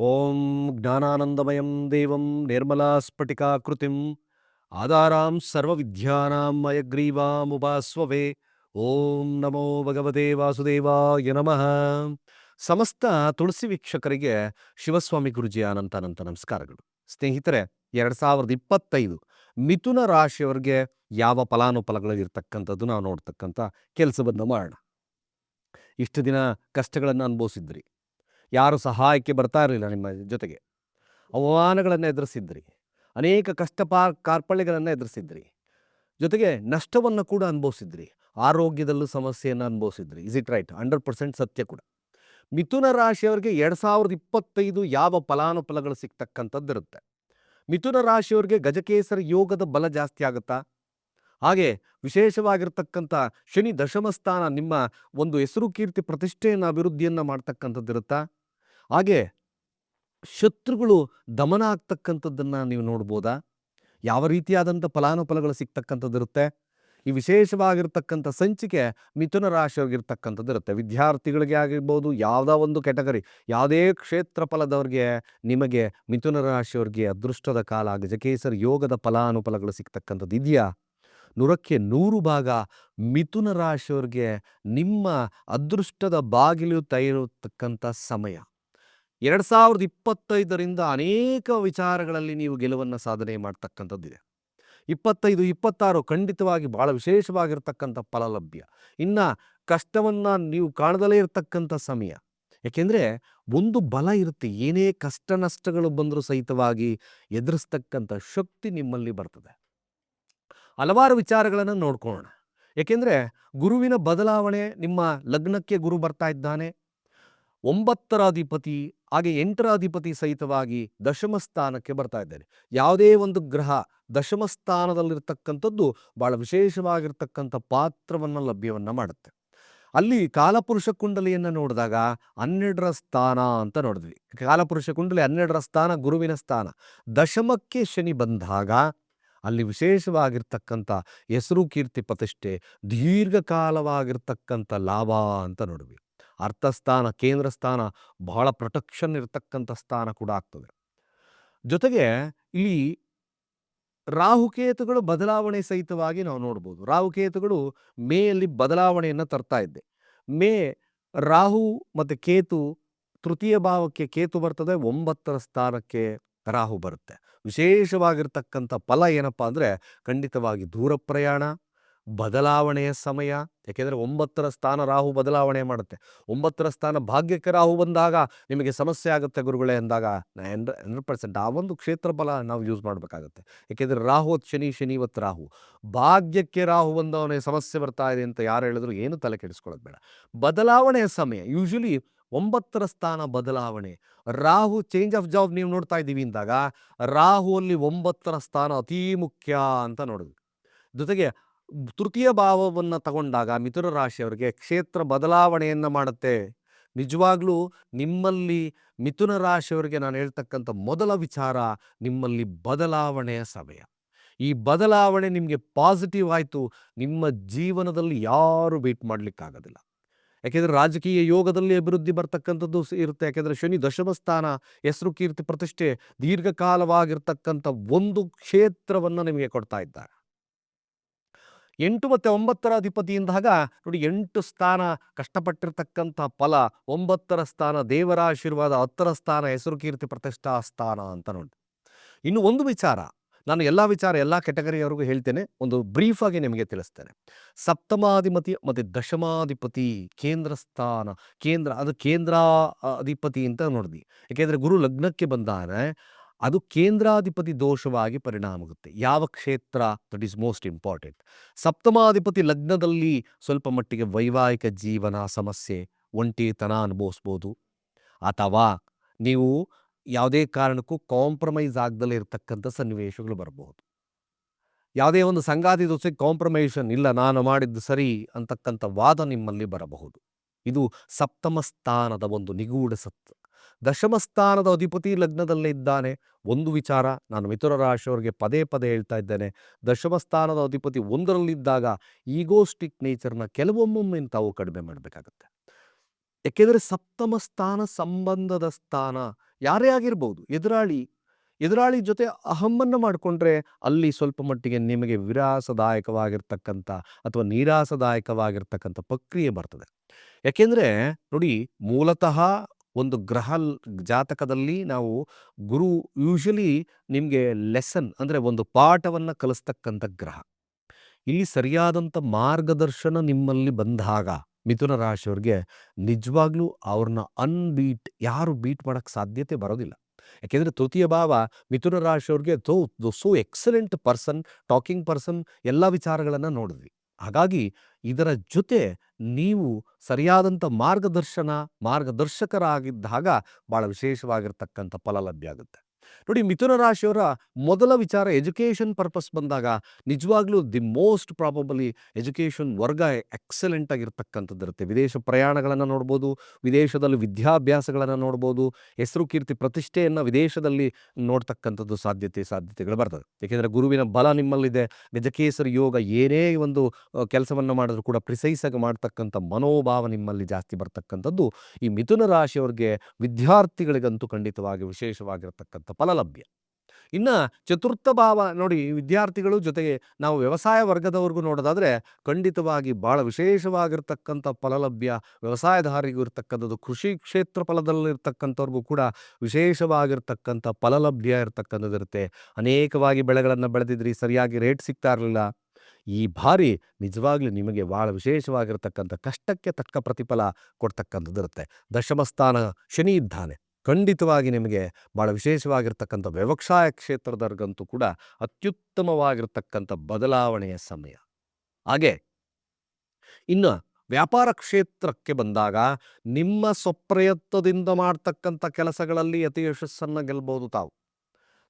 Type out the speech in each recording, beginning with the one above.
ಓಂ ಜ್ಞಾನಾನಂದಮಯಂ ದೇವಂ ನಿರ್ಮಲಾಸ್ಫಟಿಕಾಕೃತಿಂ ಆಧಾರಾಂ ಸರ್ವವಿದ್ಯಾನಾಂ ಮಯಗ್ರೀವಾಮುಪಾಸ್ವವೇ ಓಂ ನಮೋ ಭಗವತೆ ವಾಸುದೇವಾಯ ನಮಃ ಸಮಸ್ತ ತುಳಸಿ ವೀಕ್ಷಕರಿಗೆ ಶಿವಸ್ವಾಮಿ ಗುರುಜಿಯ ಅನಂತ ಅನಂತ ನಮಸ್ಕಾರಗಳು. ಸ್ನೇಹಿತರೆ, ಎರಡು ಸಾವಿರದ ಇಪ್ಪತ್ತೈದು ಮಿಥುನ ರಾಶಿಯವರಿಗೆ ಯಾವ ಫಲಾನುಫಲಗಳು ಇರ್ತಕ್ಕಂಥದ್ದು ನಾವು ನೋಡ್ತಕ್ಕಂಥ ಕೆಲಸವನ್ನು ಮಾಡೋಣ. ಇಷ್ಟು ದಿನ ಕಷ್ಟಗಳನ್ನು ಅನುಭವಿಸಿದ್ರಿ. ಯಾರು ಸಹಾಯಕ್ಕೆ ಬರ್ತಾ ಇರಲಿಲ್ಲ ನಿಮ್ಮ ಜೊತೆಗೆ. ಅವಮಾನಗಳನ್ನು ಎದುರಿಸಿದ್ರಿ. ಅನೇಕ ಕಷ್ಟ ಕಾರ್ಪಳ್ಯಗಳನ್ನು ಎದುರಿಸಿದ್ರಿ. ಜೊತೆಗೆ ನಷ್ಟವನ್ನು ಕೂಡ ಅನುಭವಿಸಿದ್ರಿ. ಆರೋಗ್ಯದಲ್ಲೂ ಸಮಸ್ಯೆಯನ್ನು ಅನುಭವಿಸಿದ್ರಿ. Is it right hundred percent ಸತ್ಯ ಕೂಡ. ಮಿಥುನ ರಾಶಿಯವರಿಗೆ ಎರಡು ಸಾವಿರದ ಇಪ್ಪತ್ತೈದು ಯಾವ ಫಲಾನುಫಲಗಳು ಸಿಗ್ತಕ್ಕಂಥದ್ದು ಇರುತ್ತೆ ಮಿಥುನ ರಾಶಿಯವರಿಗೆ ಗಜಕೇಸರ ಯೋಗದ ಬಲ ಜಾಸ್ತಿ ಆಗುತ್ತಾ? ಹಾಗೆ ವಿಶೇಷವಾಗಿರ್ತಕ್ಕಂಥ ಶನಿ ದಶಮಸ್ಥಾನ ನಿಮ್ಮ ಒಂದು ಹೆಸರು ಕೀರ್ತಿ ಪ್ರತಿಷ್ಠೆಯನ್ನು ಅಭಿವೃದ್ಧಿಯನ್ನು ಮಾಡ್ತಕ್ಕಂಥದ್ದು ಇರುತ್ತಾ ಹಾಗೆ ಶತ್ರುಗಳು ದಮನ ಆಗ್ತಕ್ಕಂಥದ್ದನ್ನು ನೀವು ನೋಡ್ಬೋದಾ? ಯಾವ ರೀತಿಯಾದಂಥ ಫಲಾನುಫಲಗಳು ಸಿಗ್ತಕ್ಕಂಥದ್ದಿರುತ್ತೆ? ಈ ವಿಶೇಷವಾಗಿರ್ತಕ್ಕಂಥ ಸಂಚಿಕೆ ಮಿಥುನ ರಾಶಿಯವ್ರಿಗಿರ್ತಕ್ಕಂಥದ್ದು ಇರುತ್ತೆ ವಿದ್ಯಾರ್ಥಿಗಳಿಗೆ ಆಗಿರ್ಬೋದು, ಯಾವುದೋ ಒಂದು ಕೆಟಗರಿ ಯಾವುದೇ ಕ್ಷೇತ್ರ ಫಲದವ್ರಿಗೆ ನಿಮಗೆ ಮಿಥುನ ರಾಶಿಯವ್ರಿಗೆ ಅದೃಷ್ಟದ ಕಾಲ ಗಜಕೇಸರಿ ಯೋಗದ ಫಲಾನುಫಲಗಳು ಸಿಗ್ತಕ್ಕಂಥದ್ದು ಇದೆಯಾ? ನೂರಕ್ಕೆ ನೂರು ಭಾಗ ಮಿಥುನ ರಾಶಿಯವ್ರಿಗೆ ನಿಮ್ಮ ಅದೃಷ್ಟದ ಬಾಗಿಲು ತೈರತಕ್ಕಂಥ ಸಮಯ. ಎರಡು ಸಾವಿರದ ಇಪ್ಪತ್ತೈದರಿಂದ ಅನೇಕ ವಿಚಾರಗಳಲ್ಲಿ ನೀವು ಗೆಲುವನ್ನು ಸಾಧನೆ ಮಾಡ್ತಕ್ಕಂಥದ್ದಿದೆ. ಇಪ್ಪತ್ತೈದು, ಇಪ್ಪತ್ತಾರು ಖಂಡಿತವಾಗಿ ಭಾಳ ವಿಶೇಷವಾಗಿರ್ತಕ್ಕಂಥ ಫಲಲಭ್ಯ. ಇನ್ನು ಕಷ್ಟವನ್ನು ನೀವು ಕಾಣದಲೇ ಇರತಕ್ಕಂಥ ಸಮಯ. ಏಕೆಂದರೆ ಒಂದು ಬಲ ಇರುತ್ತೆ, ಏನೇ ಕಷ್ಟ ನಷ್ಟಗಳು ಬಂದರೂ ಸಹಿತವಾಗಿ ಎದುರಿಸ್ತಕ್ಕಂಥ ಶಕ್ತಿ ನಿಮ್ಮಲ್ಲಿ ಬರ್ತದೆ. ಹಲವಾರು ವಿಚಾರಗಳನ್ನು ನೋಡ್ಕೊಳ್ಳೋಣ. ಏಕೆಂದರೆ ಗುರುವಿನ ಬದಲಾವಣೆ ನಿಮ್ಮ ಲಗ್ನಕ್ಕೆ ಗುರು ಬರ್ತಾ ಇದ್ದಾನೆ ಒಂಬತ್ತರ ಅಧಿಪತಿ ಹಾಗೆ ಎಂಟರ ಅಧಿಪತಿ ಸಹಿತವಾಗಿ ದಶಮ ಸ್ಥಾನಕ್ಕೆ ಬರ್ತಾ ಇದ್ದಾರೆ. ಯಾವುದೇ ಒಂದು ಗ್ರಹ ದಶಮ ಸ್ಥಾನದಲ್ಲಿರ್ತಕ್ಕಂಥದ್ದು ಭಾಳ ವಿಶೇಷವಾಗಿರ್ತಕ್ಕಂಥ ಪಾತ್ರವನ್ನು ಲಭ್ಯವನ್ನು ಮಾಡುತ್ತೆ. ಅಲ್ಲಿ ಕಾಲಪುರುಷ ಕುಂಡಲಿಯನ್ನು ನೋಡಿದಾಗ ಹನ್ನೆರಡರ ಸ್ಥಾನ ಅಂತ ನೋಡಿದ್ವಿ. ಕಾಲಪುರುಷ ಕುಂಡಲಿ ಹನ್ನೆರಡರ ಸ್ಥಾನ, ಗುರುವಿನ ಸ್ಥಾನ. ದಶಮಕ್ಕೆ ಶನಿ ಬಂದಾಗ ಅಲ್ಲಿ ವಿಶೇಷವಾಗಿರ್ತಕ್ಕಂಥ ಹೆಸರು ಕೀರ್ತಿ ಪ್ರತಿಷ್ಠೆ, ದೀರ್ಘಕಾಲವಾಗಿರ್ತಕ್ಕಂಥ ಲಾಭ ಅಂತ ನೋಡ್ವಿ ಅರ್ಥಸ್ಥಾನ ಕೇಂದ್ರ ಸ್ಥಾನ ಬಹಳ ಪ್ರೊಟೆಕ್ಷನ್ ಇರತಕ್ಕಂಥ ಸ್ಥಾನ ಕೂಡ ಆಗ್ತದೆ. ಜೊತೆಗೆ ಇಲ್ಲಿ ರಾಹುಕೇತುಗಳು ಬದಲಾವಣೆ ಸಹಿತವಾಗಿ ನಾವು ನೋಡ್ಬೋದು. ರಾಹುಕೇತುಗಳು ಮೇಯಲ್ಲಿ ಬದಲಾವಣೆಯನ್ನು ತರ್ತಾ ಇದ್ದೆ. ಮೇ ರಾಹು ಮತ್ತು ಕೇತು ತೃತೀಯ ಭಾವಕ್ಕೆ ಕೇತು ಬರ್ತದೆ, ಒಂಬತ್ತರ ಸ್ಥಾನಕ್ಕೆ ರಾಹು ಬರುತ್ತೆ. ವಿಶೇಷವಾಗಿರ್ತಕ್ಕಂಥ ಫಲ ಏನಪ್ಪ ಅಂದರೆ ಖಂಡಿತವಾಗಿ ದೂರ ಪ್ರಯಾಣ ಬದಲಾವಣೆಯ ಸಮಯ. ಯಾಕೆಂದರೆ ಒಂಬತ್ತರ ಸ್ಥಾನ ರಾಹು ಬದಲಾವಣೆ ಮಾಡುತ್ತೆ. ಒಂಬತ್ತರ ಸ್ಥಾನ ಭಾಗ್ಯಕ್ಕೆ ರಾಹು ಬಂದಾಗ ನಿಮಗೆ ಸಮಸ್ಯೆ ಆಗುತ್ತೆ ಗುರುಗಳೇ ಅಂದಾಗ ಹಂಡ್ರೆ, ಹಂಡ್ರೆಡ್ ಪರ್ಸೆಂಟ್ ಆ ಒಂದು ಕ್ಷೇತ್ರ ಫಲ ನಾವು ಯೂಸ್ ಮಾಡಬೇಕಾಗುತ್ತೆ. ಯಾಕೆಂದರೆ ರಾಹು ಶನಿ ಶನಿ ಇವತ್ತು ರಾಹು. ಭಾಗ್ಯಕ್ಕೆ ರಾಹು ಬಂದವನಿಗೆ ಸಮಸ್ಯೆ ಬರ್ತಾ ಇದೆ ಅಂತ ಯಾರು ಹೇಳಿದ್ರು ಏನು ತಲೆ ಕೆಡಿಸ್ಕೊಳ್ಳೋದು ಬೇಡ. ಬದಲಾವಣೆಯ ಸಮಯ ಯೂಶಲಿ ಒಂಬತ್ತರ ಸ್ಥಾನ ಬದಲಾವಣೆ. ರಾಹು ಚೇಂಜ್ ಆಫ್ ಜಾಬ್ ನೀವು ನೋಡ್ತಾ ಇದ್ದೀವಿ ಅಂದಾಗ ರಾಹುವಲ್ಲಿ ಒಂಬತ್ತರ ಸ್ಥಾನ ಅತೀ ಮುಖ್ಯ ಅಂತ ನೋಡಿದ್ವಿ ಜೊತೆಗೆ ತೃತೀಯ ಭಾವವನ್ನು ತಗೊಂಡಾಗ ಮಿಥುನ ರಾಶಿಯವರಿಗೆ ಕ್ಷೇತ್ರ ಬದಲಾವಣೆಯನ್ನು ಮಾಡುತ್ತೆ. ನಿಜವಾಗ್ಲೂ ನಿಮ್ಮಲ್ಲಿ ಮಿಥುನ ರಾಶಿಯವರಿಗೆ ನಾನು ಹೇಳ್ತಕ್ಕಂಥ ಮೊದಲ ವಿಚಾರ ನಿಮ್ಮಲ್ಲಿ ಬದಲಾವಣೆಯ ಸಮಯ. ಈ ಬದಲಾವಣೆ ನಿಮಗೆ ಪಾಸಿಟಿವ್ ಆಯಿತು, ನಿಮ್ಮ ಜೀವನದಲ್ಲಿ ಯಾರು ವೇಟ್ ಮಾಡಲಿಕ್ಕಾಗೋದಿಲ್ಲ. ಯಾಕೆಂದರೆ ರಾಜಕೀಯ ಯೋಗದಲ್ಲಿ ಅಭಿವೃದ್ಧಿ ಬರ್ತಕ್ಕಂಥದ್ದು ಇರುತ್ತೆ. ಯಾಕೆಂದರೆ ಶನಿ ದಶಮ ಸ್ಥಾನ, ಹೆಸರು ಕೀರ್ತಿ ಪ್ರತಿಷ್ಠೆ ದೀರ್ಘಕಾಲವಾಗಿರ್ತಕ್ಕಂಥ ಒಂದು ಕ್ಷೇತ್ರವನ್ನು ನಿಮಗೆ ಕೊಡ್ತಾ ಇದ್ದಾರೆ. ಎಂಟು ಮತ್ತು ಒಂಬತ್ತರ ಅಧಿಪತಿ ಎಂದಾಗ ನೋಡಿ ಎಂಟು ಸ್ಥಾನ ಕಷ್ಟಪಟ್ಟಿರ್ತಕ್ಕಂಥ ಫಲ, ಒಂಬತ್ತರ ಸ್ಥಾನ ದೇವರ ಆಶೀರ್ವಾದ, ಹತ್ತರ ಸ್ಥಾನ ಹೆಸರು ಕೀರ್ತಿ ಪ್ರತಿಷ್ಠಾ ಸ್ಥಾನ ಅಂತ ನೋಡಿ. ಇನ್ನು ಒಂದು ವಿಚಾರ, ನಾನು ಎಲ್ಲ ವಿಚಾರ ಎಲ್ಲ ಕೆಟಗರಿಯವರೆಗೂ ಹೇಳ್ತೇನೆ, ಒಂದು ಬ್ರೀಫ್ ಆಗಿ ನಿಮಗೆ ತಿಳಿಸ್ತೇನೆ. ಸಪ್ತಮಾಧಿಪತಿ ಮತ್ತು ದಶಮಾಧಿಪತಿ ಕೇಂದ್ರ ಸ್ಥಾನ, ಕೇಂದ್ರ, ಅದು ಕೇಂದ್ರ ಅಧಿಪತಿ ಅಂತ ನೋಡಿದ್ವಿ. ಯಾಕೆಂದರೆ ಗುರು ಲಗ್ನಕ್ಕೆ ಬಂದಾನೆ ಅದು ಕೇಂದ್ರಾಧಿಪತಿ ದೋಷವಾಗಿ ಪರಿಣಾಮಗುತ್ತೆ ಯಾವ ಕ್ಷೇತ್ರ ದಟ್ ಈಸ್ ಮೋಸ್ಟ್ ಇಂಪಾರ್ಟೆಂಟ್ ಸಪ್ತಮಾಧಿಪತಿ ಲಗ್ನದಲ್ಲಿ ಸ್ವಲ್ಪ ಮಟ್ಟಿಗೆ ವೈವಾಹಿಕ ಜೀವನ ಸಮಸ್ಯೆ, ಒಂಟಿತನ ಅನುಭವಿಸ್ಬೋದು. ಅಥವಾ ನೀವು ಯಾವುದೇ ಕಾರಣಕ್ಕೂ ಕಾಂಪ್ರಮೈಸ್ ಆಗದಲ್ಲೇ ಇರತಕ್ಕಂಥ ಸನ್ನಿವೇಶಗಳು ಬರಬಹುದು. ಯಾವುದೇ ಒಂದು ಸಂಗಾತಿ ದೋಷಕ್ಕೆ ಕಾಂಪ್ರಮೈಷನ್ ಇಲ್ಲ, ನಾನು ಮಾಡಿದ್ದು ಸರಿ ಅಂತಕ್ಕಂಥ ವಾದ ನಿಮ್ಮಲ್ಲಿ ಬರಬಹುದು. ಇದು ಸಪ್ತಮ ಸ್ಥಾನದ ಒಂದು ನಿಗೂಢ ಸತ್ತು ದಶಮ ಸ್ಥಾನದ ಅಧಿಪತಿ ಲಗ್ನದಲ್ಲೇ ಇದ್ದಾನೆ ಒಂದು ವಿಚಾರ ನಾನು ಮಿಥುನ ರಾಶಿಯವರಿಗೆ ಪದೇ ಪದೇ ಹೇಳ್ತಾ ಇದ್ದೇನೆ. ದಶಮಸ್ಥಾನದ ಅಧಿಪತಿ ಒಂದರಲ್ಲಿದ್ದಾಗ ಈಗೋಸ್ಟಿಕ್ ನೇಚರ್ನ ಕೆಲವೊಮ್ಮೊಮ್ಮೆ ತಾವು ಕಡಿಮೆ ಮಾಡಬೇಕಾಗುತ್ತೆ. ಯಾಕೆಂದರೆ ಸಪ್ತಮ ಸ್ಥಾನ ಸಂಬಂಧದ ಸ್ಥಾನ ಯಾರೇ ಆಗಿರ್ಬೋದು, ಎದುರಾಳಿ ಎದುರಾಳಿ ಜೊತೆ ಅಹಮ್ಮನ್ನು ಮಾಡಿಕೊಂಡ್ರೆ ಅಲ್ಲಿ ಸ್ವಲ್ಪ ಮಟ್ಟಿಗೆ ನಿಮಗೆ ವಿರಾಸದಾಯಕವಾಗಿರ್ತಕ್ಕಂಥ ಅಥವಾ ನಿರಾಸದಾಯಕವಾಗಿರ್ತಕ್ಕಂಥ ಪ್ರಕ್ರಿಯೆ ಬರ್ತದೆ. ಯಾಕೆಂದರೆ ನೋಡಿ, ಮೂಲತಃ ಒಂದು ಗ್ರಹ ಜಾತಕದಲ್ಲಿ ನಾವು ಗುರು ಯೂಶಲಿ ನಿಮಗೆ ಲೆಸನ್ ಅಂದರೆ ಒಂದು ಪಾಠವನ್ನು ಕಲಿಸ್ತಕ್ಕಂಥ ಗ್ರಹ. ಇಲ್ಲಿ ಸರಿಯಾದಂಥ ಮಾರ್ಗದರ್ಶನ ನಿಮ್ಮಲ್ಲಿ ಬಂದಾಗ ಮಿಥುನ ರಾಶಿಯವ್ರಿಗೆ ನಿಜವಾಗ್ಲೂ ಅವ್ರನ್ನ ಅನ್ಬೀಟ್ ಯಾರು ಬೀಟ್ ಮಾಡೋಕ್ಕೆ ಸಾಧ್ಯತೆ ಬರೋದಿಲ್ಲ. ಯಾಕೆಂದರೆ ತೃತೀಯ ಭಾವ ಮಿಥುನ ರಾಶಿಯವ್ರಿಗೆ ತೋ so excellent person talking person ಎಲ್ಲ ವಿಚಾರಗಳನ್ನು ನೋಡಿದ್ವಿ. ಹಾಗಾಗಿ ಇದರ ಜೊತೆ ನೀವು ಸರಿಯಾದಂಥ ಮಾರ್ಗದರ್ಶನ ಮಾರ್ಗದರ್ಶಕರಾಗಿದ್ದಾಗ ಭಾಳ ವಿಶೇಷವಾಗಿರ್ತಕ್ಕಂಥ ಫಲ ಲಭ್ಯ ಆಗುತ್ತೆ. ನೋಡಿ ಮಿಥುನ ರಾಶಿಯವರ ಮೊದಲ ವಿಚಾರ ಎಜುಕೇಷನ್ ಪರ್ಪಸ್ ಬಂದಾಗ ನಿಜವಾಗ್ಲೂ ದಿ ಮೋಸ್ಟ್ ಪ್ರಾಬಬಲಿ ಎಜುಕೇಷನ್ ವರ್ಗ ಎಕ್ಸಲೆಂಟ್ ಆಗಿರ್ತಕ್ಕಂಥದ್ದು ಇರುತ್ತೆ. ವಿದೇಶ ಪ್ರಯಾಣಗಳನ್ನು ನೋಡ್ಬೋದು, ವಿದೇಶದಲ್ಲಿ ವಿದ್ಯಾಭ್ಯಾಸಗಳನ್ನು ನೋಡ್ಬೋದು, ಹೆಸರು ಕೀರ್ತಿ ಪ್ರತಿಷ್ಠೆಯನ್ನು ವಿದೇಶದಲ್ಲಿ ನೋಡ್ತಕ್ಕಂಥದ್ದು ಸಾಧ್ಯತೆ, ಸಾಧ್ಯತೆಗಳು ಬರ್ತದೆ. ಏಕೆಂದರೆ ಗುರುವಿನ ಬಲ ನಿಮ್ಮಲ್ಲಿದೆ, ಗಜಕೇಸರಿ ಯೋಗ ಏನೇ ಒಂದು ಕೆಲಸವನ್ನು ಮಾಡಿದ್ರು ಕೂಡ ಪ್ರಿಸೈಸ್ ಆಗಿ ಮಾಡ್ತಕ್ಕಂಥ ಮನೋಭಾವ ನಿಮ್ಮಲ್ಲಿ ಜಾಸ್ತಿ ಬರ್ತಕ್ಕಂಥದ್ದು ಈ ಮಿಥುನ ರಾಶಿಯವರಿಗೆ ವಿದ್ಯಾರ್ಥಿಗಳಿಗಂತೂ ಖಂಡಿತವಾಗಿ ವಿಶೇಷವಾಗಿರ್ತಕ್ಕಂಥ ಫಲ ಲಭ್ಯ ಇನ್ನು ಚತುರ್ಥ ಭಾವ ನೋಡಿ ವಿದ್ಯಾರ್ಥಿಗಳು ಜೊತೆಗೆ ನಾವು ವ್ಯವಸಾಯ ವರ್ಗದವ್ರಿಗೂ ನೋಡೋದಾದರೆ ಖಂಡಿತವಾಗಿ ಭಾಳ ವಿಶೇಷವಾಗಿರ್ತಕ್ಕಂಥ ಫಲಲಭ್ಯ, ವ್ಯವಸಾಯಧಾರಿಗೂ ಇರ್ತಕ್ಕಂಥದ್ದು, ಕೃಷಿ ಕ್ಷೇತ್ರ ಫಲದಲ್ಲಿರ್ತಕ್ಕಂಥವ್ರಿಗೂ ಕೂಡ ವಿಶೇಷವಾಗಿರ್ತಕ್ಕಂಥ ಫಲಲಭ್ಯ ಇರತಕ್ಕಂಥದ್ದು ಇರುತ್ತೆ. ಅನೇಕವಾಗಿ ಬೆಳೆಗಳನ್ನು ಬೆಳೆದಿದ್ರಿ, ಸರಿಯಾಗಿ ರೇಟ್ ಸಿಗ್ತಾ ಇರಲಿಲ್ಲ. ಈ ಬಾರಿ ನಿಜವಾಗ್ಲೂ ನಿಮಗೆ ಭಾಳ ವಿಶೇಷವಾಗಿರ್ತಕ್ಕಂಥ ಕಷ್ಟಕ್ಕೆ ತಕ್ಕ ಪ್ರತಿಫಲ ಕೊಡ್ತಕ್ಕಂಥದ್ದು ಇರುತ್ತೆ. ದಶಮಸ್ಥಾನ ಶನಿ ಇದ್ದಾನೆ. ಖಂಡಿತವಾಗಿ ನಿಮಗೆ ಭಾಳ ವಿಶೇಷವಾಗಿರ್ತಕ್ಕಂಥ ವ್ಯವಸಾಯ ಕ್ಷೇತ್ರದವ್ರಿಗಂತೂ ಕೂಡ ಅತ್ಯುತ್ತಮವಾಗಿರ್ತಕ್ಕಂಥ ಬದಲಾವಣೆಯ ಸಮಯ. ಹಾಗೆ ಇನ್ನು ವ್ಯಾಪಾರ ಕ್ಷೇತ್ರಕ್ಕೆ ಬಂದಾಗ ನಿಮ್ಮ ಸ್ವಪ್ರಯತ್ನದಿಂದ ಮಾಡ್ತಕ್ಕಂಥ ಕೆಲಸಗಳಲ್ಲಿ ಅತಿ ಯಶಸ್ಸನ್ನು ಗೆಲ್ಬೋದು ತಾವು.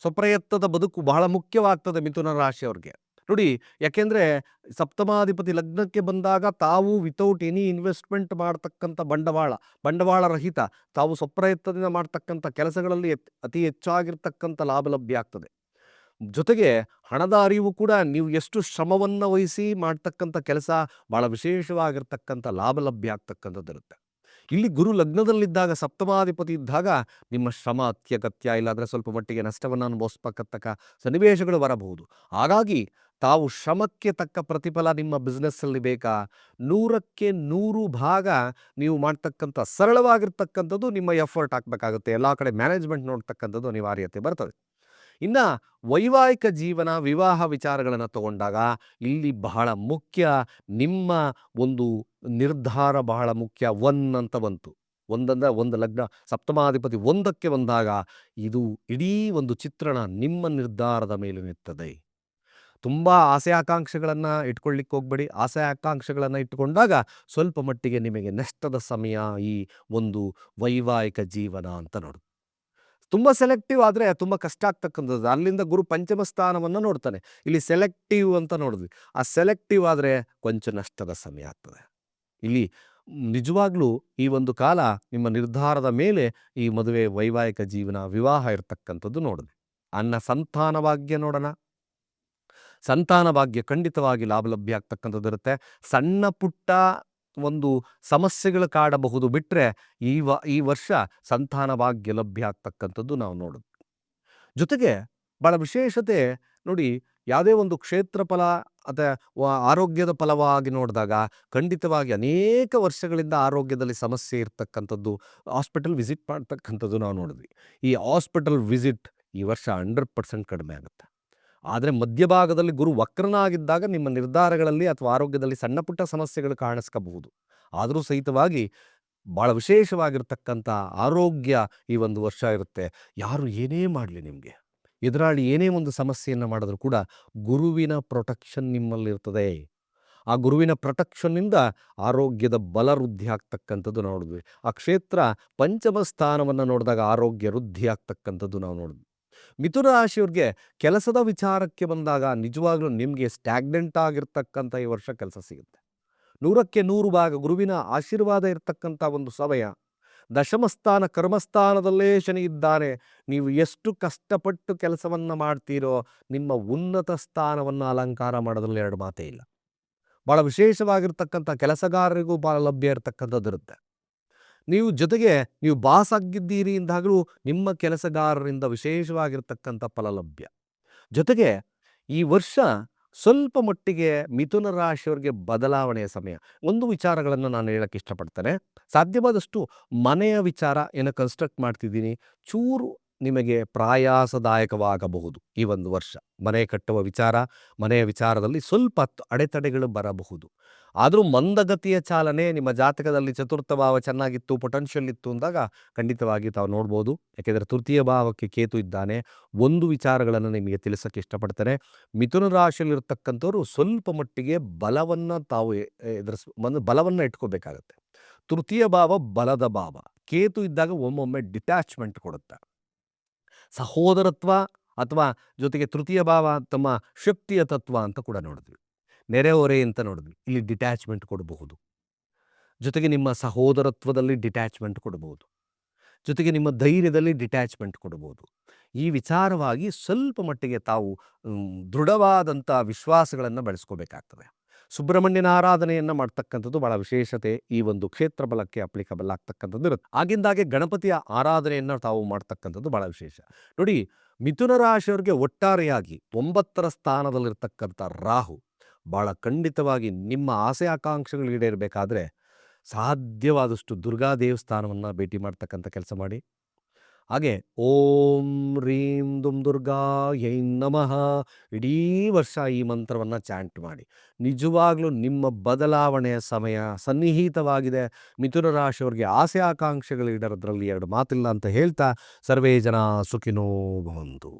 ಸ್ವಪ್ರಯತ್ನದ ಬದುಕು ಬಹಳ ಮುಖ್ಯವಾಗ್ತದೆ ಮಿಥುನ ರಾಶಿಯವ್ರಿಗೆ. ನೋಡಿ, ಯಾಕೆಂದರೆ ಸಪ್ತಮಾಧಿಪತಿ ಲಗ್ನಕ್ಕೆ ಬಂದಾಗ ತಾವು ವಿತೌಟ್ ಎನಿ ಇನ್ವೆಸ್ಟ್ಮೆಂಟ್ ಮಾಡ್ತಕ್ಕಂಥ ಬಂಡವಾಳ ಬಂಡವಾಳ ರಹಿತ, ತಾವು ಸ್ವಪ್ರಯತ್ನದಿಂದ ಮಾಡ್ತಕ್ಕಂಥ ಕೆಲಸಗಳಲ್ಲಿ ಅತಿ ಹೆಚ್ಚಾಗಿರ್ತಕ್ಕಂಥ ಲಾಭ ಲಭ್ಯ ಆಗ್ತದೆ. ಜೊತೆಗೆ ಹಣದ ಅರಿವು ಕೂಡ ನೀವು ಎಷ್ಟು ಶ್ರಮವನ್ನು ವಹಿಸಿ ಮಾಡ್ತಕ್ಕಂಥ ಕೆಲಸ ಭಾಳ ವಿಶೇಷವಾಗಿರ್ತಕ್ಕಂಥ ಲಾಭ ಲಭ್ಯ ಆಗ್ತಕ್ಕಂಥದ್ದಿರುತ್ತೆ. ಇಲ್ಲಿ ಗುರು ಲಗ್ನದಲ್ಲಿದ್ದಾಗ, ಸಪ್ತಮಾಧಿಪತಿ ಇದ್ದಾಗ ನಿಮ್ಮ ಶ್ರಮ, ಅತ್ಯಗತ್ಯ, ಇಲ್ಲಾಂದರೆ ಸ್ವಲ್ಪ ಮಟ್ಟಿಗೆ ನಷ್ಟವನ್ನು ಅನುಭವಿಸ್ಬೇಕತ್ತಕ್ಕ ಸನ್ನಿವೇಶಗಳು ಬರಬಹುದು. ಹಾಗಾಗಿ ತಾವು ಶ್ರಮಕ್ಕೆ ತಕ್ಕ ಪ್ರತಿಫಲ ನಿಮ್ಮ ಬಿಸ್ನೆಸ್ಸಲ್ಲಿ ಬೇಕಾ? ನೂರಕ್ಕೆ ನೂರು ಭಾಗ ನೀವು ಮಾಡ್ತಕ್ಕಂಥ ಸರಳವಾಗಿರ್ತಕ್ಕಂಥದ್ದು ನಿಮ್ಮ ಎಫರ್ಟ್ ಹಾಕಬೇಕಾಗುತ್ತೆ. ಎಲ್ಲ ಕಡೆ ಮ್ಯಾನೇಜ್ಮೆಂಟ್ ನೋಡ್ತಕ್ಕಂಥದ್ದು ಅನಿವಾರ್ಯತೆ ಬರ್ತದೆ. ಇನ್ನು ವೈವಾಹಿಕ ಜೀವನ, ವಿವಾಹ ವಿಚಾರಗಳನ್ನು ತಗೊಂಡಾಗ ಇಲ್ಲಿ ಬಹಳ ಮುಖ್ಯ ನಿಮ್ಮ ಒಂದು ನಿರ್ಧಾರ ಬಹಳ ಮುಖ್ಯ. ಒನ್ ಅಂತ ಬಂತು. ಒಂದಂದ ಒಂದು ಲಗ್ನ, ಸಪ್ತಮಾಧಿಪತಿ ಒಂದಕ್ಕೆ ಬಂದಾಗ ಇದು ಇಡೀ ಒಂದು ಚಿತ್ರಣ ನಿಮ್ಮ ನಿರ್ಧಾರದ ಮೇಲೆ ನಿರ್ತದೆ ತುಂಬ ಆಸೆ ಆಕಾಂಕ್ಷೆಗಳನ್ನು ಇಟ್ಕೊಳ್ಳಿಕ್ಕೆ ಹೋಗ್ಬೇಡಿ. ಆಸೆ ಆಕಾಂಕ್ಷೆಗಳನ್ನು ಇಟ್ಟುಕೊಂಡಾಗ ಸ್ವಲ್ಪ ಮಟ್ಟಿಗೆ ನಿಮಗೆ ನಷ್ಟದ ಸಮಯ ಈ ಒಂದು ವೈವಾಹಿಕ ಜೀವನ ಅಂತ ನೋಡು. ತುಂಬ ಸೆಲೆಕ್ಟಿವ್ ಆದರೆ ತುಂಬ ಕಷ್ಟ ಆಗ್ತಕ್ಕಂಥದ್ದು. ಅಲ್ಲಿಂದ ಗುರು ಪಂಚಮ ಸ್ಥಾನವನ್ನು ನೋಡ್ತಾನೆ. ಇಲ್ಲಿ ಸೆಲೆಕ್ಟಿವ್ ಅಂತ ನೋಡಿದ್ವಿ ಆ ಸೆಲೆಕ್ಟಿವ್ ಆದರೆ ಕೊಂಚ ನಷ್ಟದ ಸಮಯ ಆಗ್ತದೆ. ಇಲ್ಲಿ ನಿಜವಾಗ್ಲೂ ಈ ಒಂದು ಕಾಲ ನಿಮ್ಮ ನಿರ್ಧಾರದ ಮೇಲೆ ಈ ಮದುವೆ ವೈವಾಹಿಕ ಜೀವನ ವಿವಾಹ ಇರತಕ್ಕಂಥದ್ದು ನೋಡಿದ್ವಿ ಅನ್ನ ಸಂತಾನ ಭಾಗ್ಯ ನೋಡೋಣ. ಸಂತಾನ ಭಾಗ್ಯ ಖಂಡಿತವಾಗಿ ಲಾಭ ಲಭ್ಯ ಆಗ್ತಕ್ಕಂಥದ್ದು ಇರುತ್ತೆ ಸಣ್ಣ ಪುಟ್ಟ ಒಂದು ಸಮಸ್ಯೆಗಳು ಕಾಡಬಹುದು ಬಿಟ್ಟರೆ ಈ ವ, ಈ ವರ್ಷ ಸಂತಾನ ಭಾಗ್ಯ ಲಭ್ಯ ಆಗ್ತಕ್ಕಂಥದ್ದು ನಾವು ನೋಡಿದ್ವಿ ಜೊತೆಗೆ ಭಾಳ ವಿಶೇಷತೆ ನೋಡಿ ಯಾವುದೇ ಒಂದು ಕ್ಷೇತ್ರ ಫಲ ಅಥವಾ ಆರೋಗ್ಯದ ಫಲವಾಗಿ ನೋಡಿದಾಗ ಖಂಡಿತವಾಗಿ ಅನೇಕ ವರ್ಷಗಳಿಂದ ಆರೋಗ್ಯದಲ್ಲಿ ಸಮಸ್ಯೆ ಇರ್ತಕ್ಕಂಥದ್ದು, ಹಾಸ್ಪಿಟಲ್ ವಿಸಿಟ್ ಮಾಡ್ತಕ್ಕಂಥದ್ದು ನಾವು ನೋಡಿದ್ವಿ. ಈ ಹಾಸ್ಪಿಟಲ್ ವಿಸಿಟ್ ಈ ವರ್ಷ ಹಂಡ್ರೆಡ್ ಪರ್ಸೆಂಟ್ ಕಡಿಮೆ ಆಗುತ್ತೆ. ಆದರೆ ಮಧ್ಯಭಾಗದಲ್ಲಿ ಗುರು ವಕ್ರನಾಗಿದ್ದಾಗ ನಿಮ್ಮ ನಿರ್ಧಾರಗಳಲ್ಲಿ ಅಥವಾ ಆರೋಗ್ಯದಲ್ಲಿ ಸಣ್ಣ ಪುಟ್ಟ ಸಮಸ್ಯೆಗಳು ಕಾಣಿಸ್ಕೋಬಹುದು. ಆದರೂ ಸಹಿತವಾಗಿ ಭಾಳ ವಿಶೇಷವಾಗಿರ್ತಕ್ಕಂಥ ಆರೋಗ್ಯ ಈ ಒಂದು ವರ್ಷ ಇರುತ್ತೆ. ಯಾರು ಏನೇ ಮಾಡಲಿ ನಿಮಗೆ. ಎದುರಾಳಿ ಏನೇ ಒಂದು ಸಮಸ್ಯೆಯನ್ನು ಮಾಡಿದ್ರು ಕೂಡ ಗುರುವಿನ ಪ್ರೊಟೆಕ್ಷನ್ ನಿಮ್ಮಲ್ಲಿರ್ತದೆ. ಆ ಗುರುವಿನ ಪ್ರೊಟೆಕ್ಷನ್ನಿಂದ ಆರೋಗ್ಯದ ಬಲ ವೃದ್ಧಿ ಆಗ್ತಕ್ಕಂಥದ್ದು ನೋಡಿದ್ವಿ. ಆ ಕ್ಷೇತ್ರ ಪಂಚಮ ಸ್ಥಾನವನ್ನು ನೋಡಿದಾಗ ಆರೋಗ್ಯ ವೃದ್ಧಿ ಆಗ್ತಕ್ಕಂಥದ್ದು ನಾವು ನೋಡಿದ್ವಿ. ಮಿಥುನ ರಾಶಿಯವ್ರಿಗೆ ಕೆಲಸದ ವಿಚಾರಕ್ಕೆ ಬಂದಾಗ ನಿಜವಾಗ್ಲೂ ನಿಮಗೆ ಸ್ಟ್ಯಾಗ್ನೆಂಟ್ ಆಗಿರ್ತಕ್ಕಂಥ ಈ ವರ್ಷ ಕೆಲಸ ಸಿಗುತ್ತೆ. ನೂರಕ್ಕೆ ನೂರು ಭಾಗ ಗುರುವಿನ ಆಶೀರ್ವಾದ ಇರತಕ್ಕಂಥ ಒಂದು ಸಮಯ. ದಶಮಸ್ಥಾನ ಕರ್ಮಸ್ಥಾನದಲ್ಲೇ ಶನಿ ಇದ್ದಾನೆ ನೀವು ಎಷ್ಟು ಕಷ್ಟಪಟ್ಟು ಕೆಲಸವನ್ನು ಮಾಡ್ತೀರೋ ನಿಮ್ಮ ಉನ್ನತ ಸ್ಥಾನವನ್ನು ಅಲಂಕಾರ ಮಾಡೋದ್ರಲ್ಲಿ ಎರಡು ಮಾತೇ ಇಲ್ಲ. ಭಾಳ ವಿಶೇಷವಾಗಿರ್ತಕ್ಕಂಥ ಕೆಲಸಗಾರರಿಗೂ ಭಾಳ ಲಭ್ಯ ಇರತಕ್ಕಂಥದ್ದು ಇರುತ್ತೆ ನೀವು ಜೊತೆಗೆ ನೀವು ಬಾಸ್ ಆಗಿದ್ದೀರಿ ಎಂದಾಗಲೂ ನಿಮ್ಮ ಕೆಲಸಗಾರರಿಂದ ವಿಶೇಷವಾಗಿರ್ತಕ್ಕಂಥ ಫಲ ಲಭ್ಯ ಜೊತೆಗೆ ಈ ವರ್ಷ ಸ್ವಲ್ಪ ಮಟ್ಟಿಗೆ ಮಿಥುನ ರಾಶಿಯವರಿಗೆ ಬದಲಾವಣೆಯ ಸಮಯ. ಒಂದು ವಿಚಾರಗಳನ್ನು ನಾನು ಹೇಳಕ್ಕೆ ಇಷ್ಟಪಡ್ತೇನೆ. ಸಾಧ್ಯವಾದಷ್ಟು ಮನೆಯ ವಿಚಾರ ಏನೋ ಕನ್ಸ್ಟ್ರಕ್ಟ್ ಮಾಡ್ತಿದ್ದೀನಿ. ಚೂರು ನಿಮಗೆ ಪ್ರಾಯಾಸದಾಯಕವಾಗಬಹುದು ಈ ಒಂದು ವರ್ಷ. ಮನೆ ಕಟ್ಟುವ ವಿಚಾರ, ಮನೆಯ ವಿಚಾರದಲ್ಲಿ ಸ್ವಲ್ಪ ಅಡೆತಡೆಗಳು ಬರಬಹುದು. ಆದರೂ ಮಂದಗತಿಯ ಚಾಲನೆ ನಿಮ್ಮ ಜಾತಕದಲ್ಲಿ ಚತುರ್ಥ ಭಾವ ಚೆನ್ನಾಗಿತ್ತು ಪೊಟೆನ್ಷಿಯಲ್ ಇತ್ತು ಅಂದಾಗ ಖಂಡಿತವಾಗಿ ತಾವು ನೋಡ್ಬೋದು. ಯಾಕೆಂದರೆ ತೃತೀಯ ಭಾವಕ್ಕೆ ಕೇತು ಇದ್ದಾನೆ. ಒಂದು ವಿಚಾರಗಳನ್ನು ನಿಮಗೆ ತಿಳಿಸೋಕ್ಕೆ ಇಷ್ಟಪಡ್ತಾರೆ ಮಿಥುನ ರಾಶಿಯಲ್ಲಿರ್ತಕ್ಕಂಥವ್ರು ಸ್ವಲ್ಪ ಮಟ್ಟಿಗೆ ಬಲವನ್ನು ತಾವು ಎದುರಿಸ್ ಬಲವನ್ನು ಇಟ್ಕೋಬೇಕಾಗತ್ತೆ. ತೃತೀಯ ಭಾವ ಬಲದ ಭಾವ. ಕೇತು ಇದ್ದಾಗ ಒಮ್ಮೊಮ್ಮೆ ಡಿಟ್ಯಾಚ್ಮೆಂಟ್ ಕೊಡುತ್ತೆ. ಸಹೋದರತ್ವ ಅಥವಾ ಜೊತೆಗೆ ತೃತೀಯ ಭಾವ ತಮ್ಮ ಶಕ್ತಿಯ ತತ್ವ ಅಂತ ಕೂಡ ನೋಡಿದ್ವಿ. ನೆರೆಹೊರೆ ಅಂತ ನೋಡಿದ್ವಿ. ಇಲ್ಲಿ ಡಿಟ್ಯಾಚ್ಮೆಂಟ್ ಕೊಡಬಹುದು. ಜೊತೆಗೆ ನಿಮ್ಮ ಸಹೋದರತ್ವದಲ್ಲಿ ಡಿಟ್ಯಾಚ್ಮೆಂಟ್ ಕೊಡಬಹುದು. ಜೊತೆಗೆ ನಿಮ್ಮ ಧೈರ್ಯದಲ್ಲಿ ಡಿಟ್ಯಾಚ್ಮೆಂಟ್ ಕೊಡಬಹುದು. ಈ ವಿಚಾರವಾಗಿ ಸ್ವಲ್ಪ ಮಟ್ಟಿಗೆ ತಾವು ದೃಢವಾದಂಥ ವಿಶ್ವಾಸಗಳನ್ನು ಬೆಳೆಸ್ಕೋಬೇಕಾಗ್ತದೆ. ಸುಬ್ರಹ್ಮಣ್ಯನ ಆರಾಧನೆಯನ್ನು ಮಾಡ್ತಕ್ಕಂಥದ್ದು ಬಹಳ ವಿಶೇಷತೆ. ಈ ಒಂದು ಕ್ಷೇತ್ರ ಬಲಕ್ಕೆ ಅಪ್ಲಿಕಬಲ್ ಆಗ್ತಕ್ಕಂಥದ್ದು ಇರುತ್ತೆ. ಆಗಿಂದಾಗೆ ಗಣಪತಿಯ ಆರಾಧನೆಯನ್ನು ತಾವು ಮಾಡ್ತಕ್ಕಂಥದ್ದು ಬಹಳ ವಿಶೇಷ. ನೋಡಿ, ಮಿಥುನ ರಾಶಿಯವರಿಗೆ ಒಟ್ಟಾರೆಯಾಗಿ ಒಂಬತ್ತರ ಸ್ಥಾನದಲ್ಲಿರ್ತಕ್ಕಂಥ ರಾಹು ಬಹಳ ಖಂಡಿತವಾಗಿ ನಿಮ್ಮ ಆಸೆ ಆಕಾಂಕ್ಷೆಗಳು ಈಡೇರಬೇಕಾದ್ರೆ ಸಾಧ್ಯವಾದಷ್ಟು ದುರ್ಗಾ ದೇವಸ್ಥಾನವನ್ನು ಭೇಟಿ ಮಾಡ್ತಕ್ಕಂಥ ಕೆಲಸ ಮಾಡಿ. ಹಾಗೆ ಓಂ ರೀಂ ದುಂ ದುರ್ಗಾ ಯೈ ನಮಃ. ಇಡೀ ವರ್ಷ ಈ ಮಂತ್ರವನ್ನು ಚಾಂಟ್ ಮಾಡಿ. ನಿಜವಾಗ್ಲೂ ನಿಮ್ಮ ಬದಲಾವಣೆಯ ಸಮಯ ಸನ್ನಿಹಿತವಾಗಿದೆ. ಮಿಥುನ ರಾಶಿಯವರಿಗೆ ಆಸೆ ಆಕಾಂಕ್ಷೆಗಳು ಈಡೇರೋದ್ರಲ್ಲಿ ಎರಡು ಮಾತಿಲ್ಲ ಅಂತ ಹೇಳ್ತಾ ಸರ್ವೇ ಜನ ಸುಖಿನೋ ಭವಂತು.